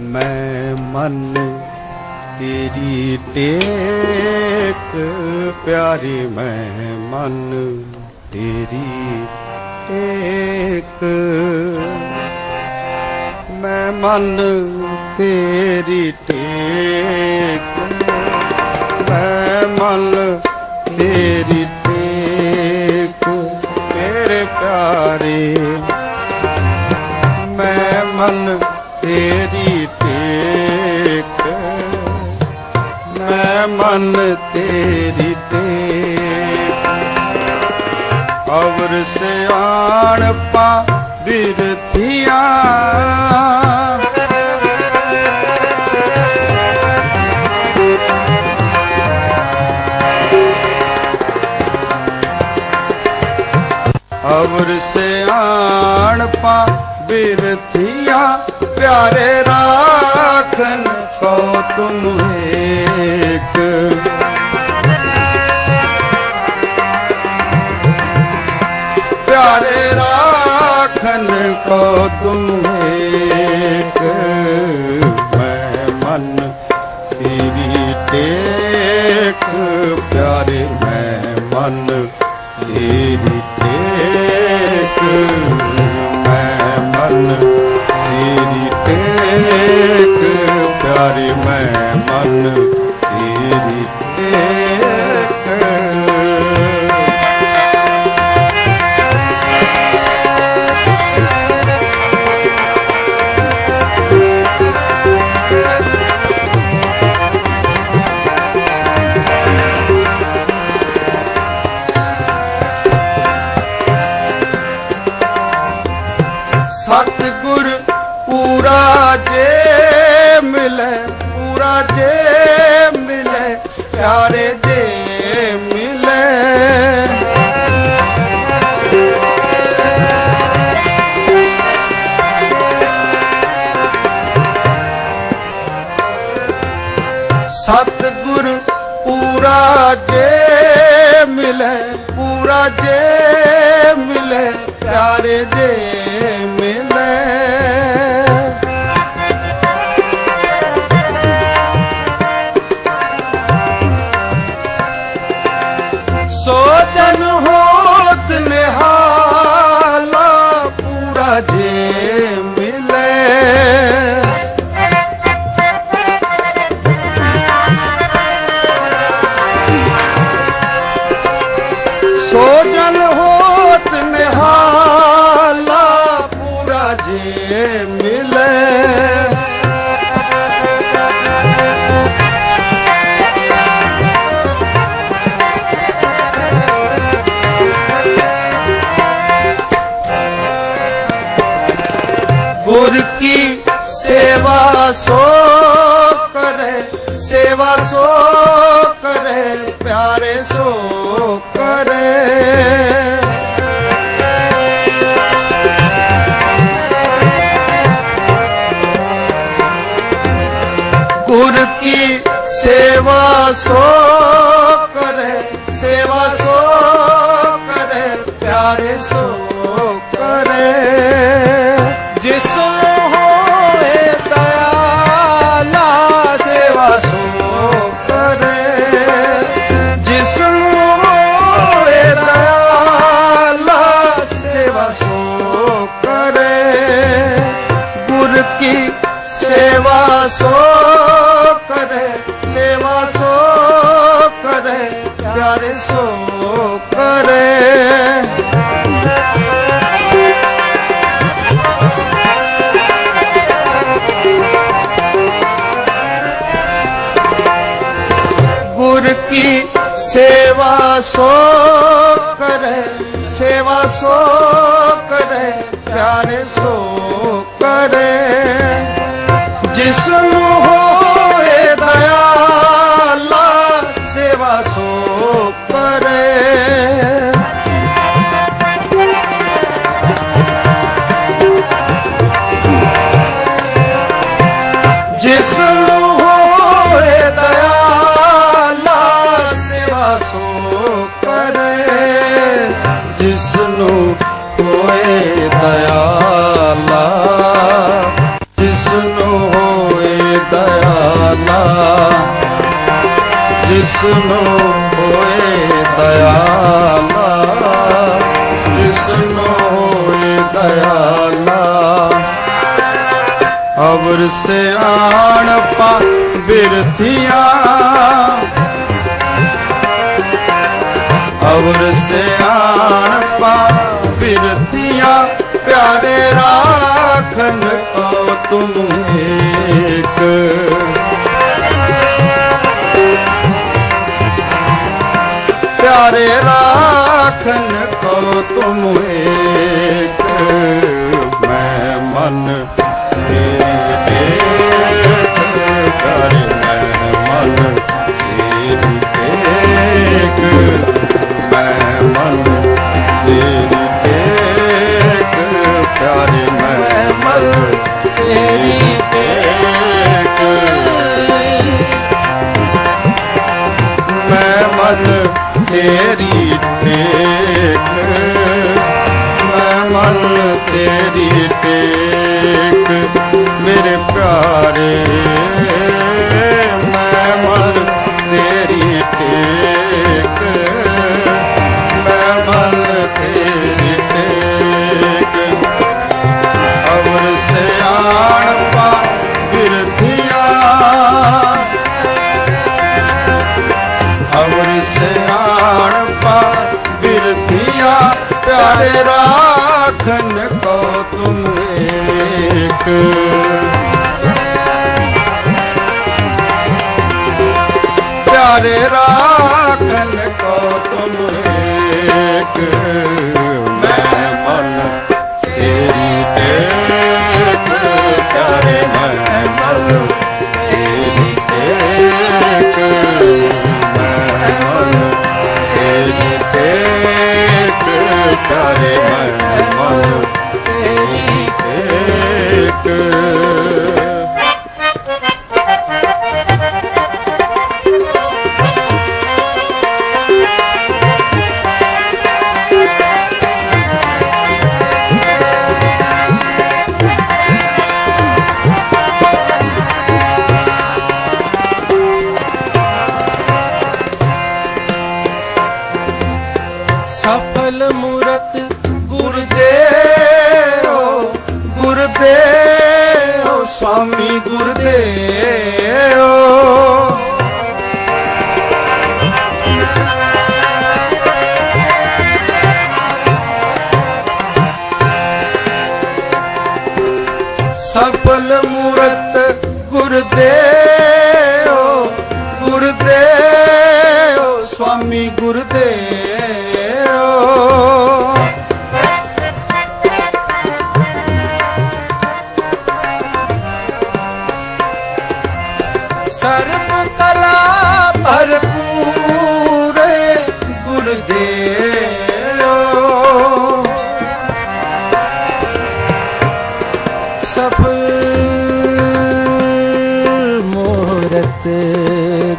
ਮੈਂ ਮਨ ਤੇਰੀ ਟੇਕ, ਪਿਆਰੀ ਮੈਂ ਮਨ ਤੇਰੀ ਟੇਕ। ਮੈਂ ਮਨ ਤੇਰੀ ਟੇਕ, ਮੈਂ ਮਨ ਤੇਰੀ ਟੇਕ। ਮੇਰੇ ਪਿਆਰੇ, ਮੈਂ ਮਨ ਮਨ ਤੇਰੀ ਟੇਕ। ਅਵਰ ਸਿਆਣ ਪਾ ਬਿਰਥੀਆਂ। ਅਵਰ ਸਿਆਣ ਪਾ ਬਿਰਥੀਆਂ। ਪਿਆਰੇ ਰਾਖਨ ਕੋ ਤੁਮ ਪਿਆਰੇ ਰਾਖਨ ਕੋ ਤੁਮ ਏਕ। ਮੈਂ ਮਨ ਤੇਰੀ ਟੇਕ। ਪਿਆਰੇ, ਮੈਂ ਮਨ ਤੇਰੀ ਟੇਕ। ਮੈਂ ਮਨ ਤੇਰੀ ਟੇਕ। ਪਿਆਰੇ, ਮੈਂ ਮਨ ਤੇਰੀ ਟੇਕ। ਸਤਿਗੁਰ ਪੂਰਾ ਜੇ ਮਿਲੇ, ਪੂਰਾ ਜੇ ਮਿਲੇ, ਪਿਆਰੇ ਜੇ ਮਿਲੇ। ਸਤਿਗੁਰ ਪੂਰਾ ਜੇ ਮਿਲੇ, ਪੂਰਾ ਜੇ ਮਿਲੇ, ਪਿਆਰੇ ਜੇ ਪੂਰਾ ਸੇਵਾ ਸੇਵਾ ਸੋ ਕਰੇ ਸੇਵਾ ਸੋ ਕਰੇ ਪਿਆਰੇ ਸੋ ਕਰੇ। ਜਿਸ ਨੂੰ ਜਿਸਨੂੰ ਹੋਏ ਦਇਆਲਾ, ਜਿਸਨੂੰ ਹੋਏ ਦਇਆਲਾ। ਅਵਰ ਸਿਆਣ ਪਾ ਬਿਰਥੀਆਂ ਅਵਰ ਸਿਆਣ ਪਾ ਬਿਰਥੀਆਂ, ਪਿਆਰੇ ਰਾਖਨ ਕੋ ਤੁਮ ਏਕ ਪਿਆਰੇ ਰਾਖਨ ਕੋ ਤੁਮ ਏਕ। ਮੈਂ ਮਨ ਅਵਰ ਸਿਆਣ ਪਾ ਬਿਰਥੀਆ, ਪਿਆਰੇ ਰਾਖਨ ਕੋ ਤੁਮ ਏਕ। ਪਿਆਰੇ ਰਾਖਨ ਕੋ ਤੁਮ ਏਕ। ਮੈਂ ਮਨ ਤੇਰੀ ਟੇਕ, ਪਿਆਰੇ ਮੈਂ ਮਨ ਪਿਆਰੇ ਮੈਂ ਗੁਰਦੇਵ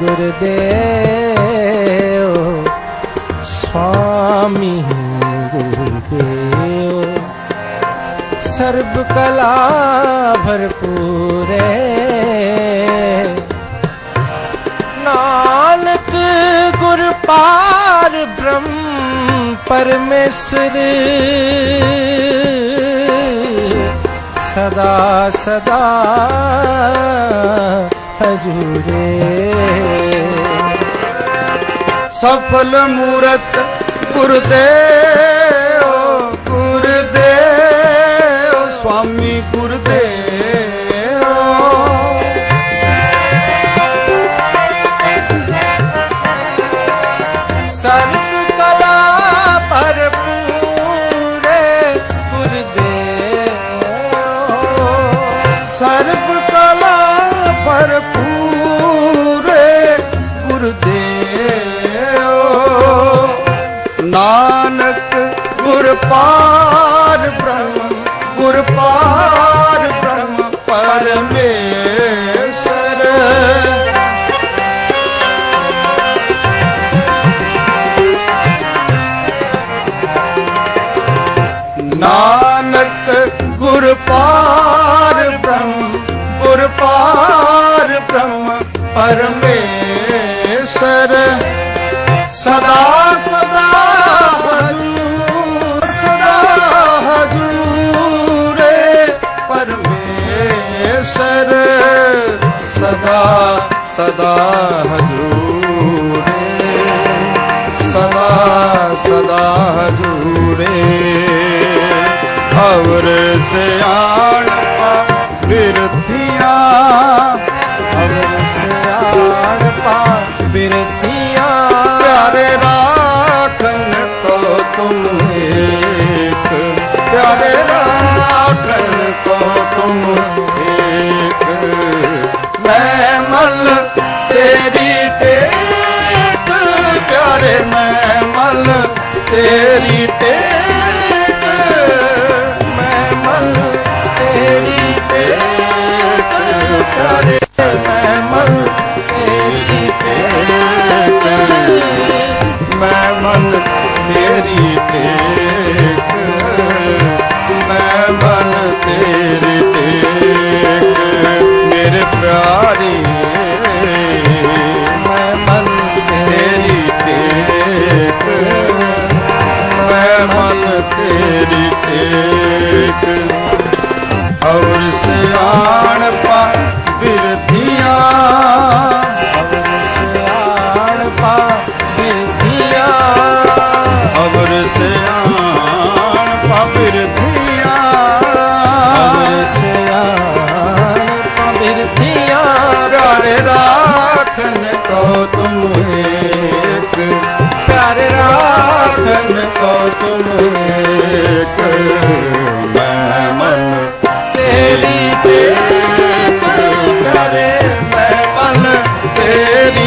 ਗੁਰਦੇਵ ਸੁਆਮੀ ਗੁਰਦੇਵ। ਸਰਬ ਕਲਾ ਭਰਪੂਰੇ ਨਾਨਕ ਗੁਰ ਪਾਰ ਬ੍ਰਹਮ ਪਰਮੇਸ਼ਰ। ਸਦਾ ਸਦਾ ਹਜੂਰੇ। ਸਫਲ ਮੂਰਤ ਗੁਰਦੇਵ ਗੁਰਦੇਵ ਸਵਾਮੀ ਗੁਰਦੇਵ। ਸਰਬ ਗੁਰ ਸਦਾ ਹਜੂਰੇ, ਸਦਾ ਸਦਾ ਹਜੂਰੇ। ਅਵਰ ਸਿਆਣਪਾ ਬਿਰਥੀਆਂ, ਅਵਰ ਸਿਆਣ ਪਾ ਬਿਰਥੀਆਂ। ਪਿਆਰੇ ਰਾਖਨ ਕੋ ਤੁਮ ਏਕ, ਪਿਆਰੇ ਰਾਖਨ ਕੋ ਤੁਮ ਤੇਰੀ ਟੇਕ ਮੈਂ ਮਲ ਤੇਰੀ ਟੇਕ ਪਿਆਰੇ ਤੇਰੀ ਟੇਕ ਔਰ ਸਿਆਣ ਪਾ ਬਿਰਧੀਆਂ ਅਵਰ ਸਿਆਣ ਪਾ ਬਿਰਥੀਆਂ ਅਵਰ ਸਿਆਣ ਪਾ ਬਿਰਧੀਆਂ ਪਿਆਰੇ ਰਾਖਨ ਕੋ ਤੁਮ ਏਕ ਪਿਆਰੇ ਰਾਖਨ ਕੋ ਤੁਮ ਏਕ